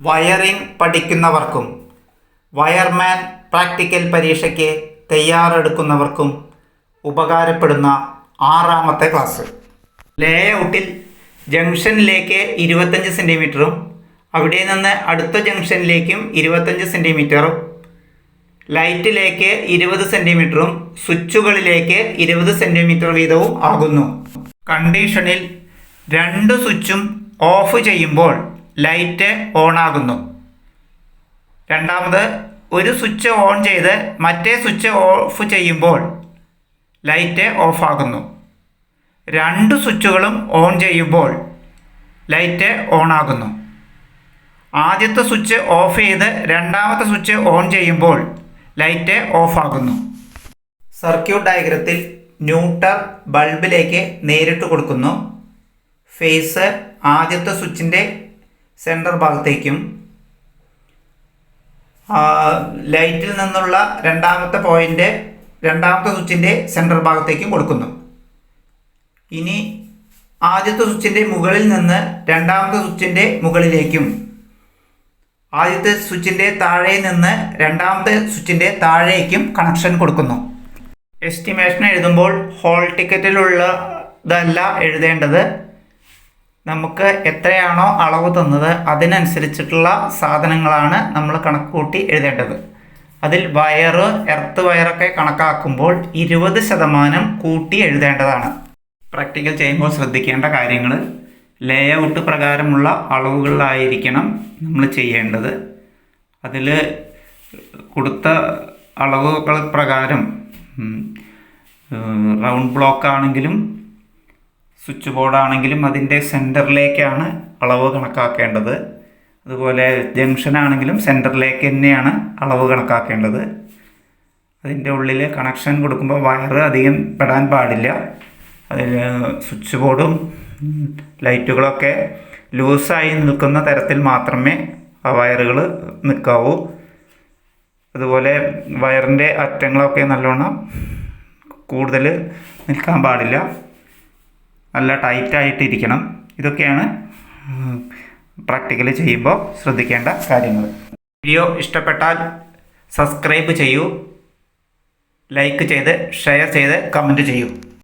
Wiring പഠിക്കുന്നവർക്കും wireman practical പരീക്ഷയ്ക്ക് തയ്യാറെടുക്കുന്നവർക്കും ഉപകാരപ്പെടുന്ന ആറാമത്തെ ക്ലാസ്. ലേഔട്ടിൽ ജംഗ്ഷനിലേക്ക് ഇരുപത്തഞ്ച് സെന്റിമീറ്ററും അവിടെ നിന്ന് അടുത്ത ജംഗ്ഷനിലേക്കും ഇരുപത്തഞ്ച് സെന്റിമീറ്ററും ലൈറ്റിലേക്ക് ഇരുപത് സെന്റിമീറ്ററും സ്വിച്ചുകളിലേക്ക് ഇരുപത് സെന്റിമീറ്റർ വീതവും ആകുന്നു. കണ്ടീഷനിൽ രണ്ട് സ്വിച്ചും ഓഫ് ചെയ്യുമ്പോൾ ലൈറ്റ് ഓണാകുന്നു. രണ്ടാമത് ഒരു സ്വിച്ച് ഓൺ ചെയ്ത് മറ്റേ സ്വിച്ച് ഓഫ് ചെയ്യുമ്പോൾ ലൈറ്റ് ഓഫാകുന്നു. രണ്ട് സ്വിച്ചുകളും ഓൺ ചെയ്യുമ്പോൾ ലൈറ്റ് ഓണാകുന്നു. ആദ്യത്തെ സ്വിച്ച് ഓഫ് ചെയ്ത് രണ്ടാമത്തെ സ്വിച്ച് ഓൺ ചെയ്യുമ്പോൾ ലൈറ്റ് ഓഫാകുന്നു. സർക്യൂട്ട് ഡയഗ്രത്തിൽ ന്യൂട്ടർ ബൾബിലേക്ക് നേരിട്ട് കൊടുക്കുന്നു. ഫേസ് ആദ്യത്തെ സ്വിച്ചിന്റെ സെന്റർ ഭാഗത്തേക്കും ലൈറ്റിൽ നിന്നുള്ള രണ്ടാമത്തെ പോയിന്റ് രണ്ടാമത്തെ സ്വിച്ചിന്റെ സെന്റർ ഭാഗത്തേക്കും കൊടുക്കുന്നു. ഇനി ആദ്യത്തെ സ്വിച്ചിന്റെ മുകളിൽ നിന്ന് രണ്ടാമത്തെ സ്വിച്ചിന്റെ മുകളിലേക്കും ആദ്യത്തെ സ്വിച്ചിന്റെ താഴെ നിന്ന് രണ്ടാമത്തെ സ്വിച്ചിന്റെ താഴേക്കും കണക്ഷൻ കൊടുക്കുന്നു. എസ്റ്റിമേഷൻ എഴുതുമ്പോൾ ഹോൾ ടിക്കറ്റിലുള്ളതല്ല എഴുതേണ്ടത്. നമുക്ക് എത്രയാണോ അളവ് തന്നത് അതിനനുസരിച്ചിട്ടുള്ള സാധനങ്ങളാണ് നമ്മൾ കണക്ക് കൂട്ടി എഴുതേണ്ടത്. അതിൽ വയറ് എർത്ത് വയറൊക്കെ കണക്കാക്കുമ്പോൾ ഇരുപത് ശതമാനം കൂട്ടി എഴുതേണ്ടതാണ്. പ്രാക്ടിക്കൽ ചെയ്യുമ്പോൾ ശ്രദ്ധിക്കേണ്ട കാര്യങ്ങൾ ലേ ഔട്ട് പ്രകാരമുള്ള അളവുകളിലായിരിക്കണം നമ്മൾ ചെയ്യേണ്ടത്. അതിൽ കൊടുത്ത അളവുകൾ പ്രകാരം റൗണ്ട് ബ്ലോക്ക് ആണെങ്കിലും സ്വിച്ച് ബോർഡ് ആണെങ്കിലും അതിന്റെ സെന്ററിലേക്കാണ് അളവ് കണക്കാക്കേണ്ടത്. അതുപോലെ ജംഗ്ഷൻ ആണെങ്കിലും സെന്ററിലേക്ക് തന്നെയാണ് അളവ് കണക്കാക്കേണ്ടത്. അതിന്റെ ഉള്ളിൽ കണക്ഷൻ കൊടുക്കുമ്പോൾ വയറ് അധികം പെടാൻ പാടില്ല. അതിൽ സ്വിച്ച് ബോർഡും ലൈറ്റുകളൊക്കെ ലൂസായി നിൽക്കുന്ന തരത്തിൽ മാത്രമേ ആ വയറുകൾ നിൽക്കാവൂ അതുപോലെ വയറിന്റെ അറ്റങ്ങളൊക്കെ നല്ലോണം കൂടുതൽ നിൽക്കാൻ പാടില്ല. നല്ല ടൈറ്റായിട്ടിരിക്കണം ഇതൊക്കെയാണ് പ്രാക്ടിക്കലി ചെയ്യുമ്പോൾ ശ്രദ്ധിക്കേണ്ട കാര്യങ്ങൾ. വീഡിയോ ഇഷ്ടപ്പെട്ടാൽ സബ്സ്ക്രൈബ് ചെയ്യൂ. ലൈക്ക് ചെയ്ത് ഷെയർ ചെയ്ത് കമന്റ് ചെയ്യൂ.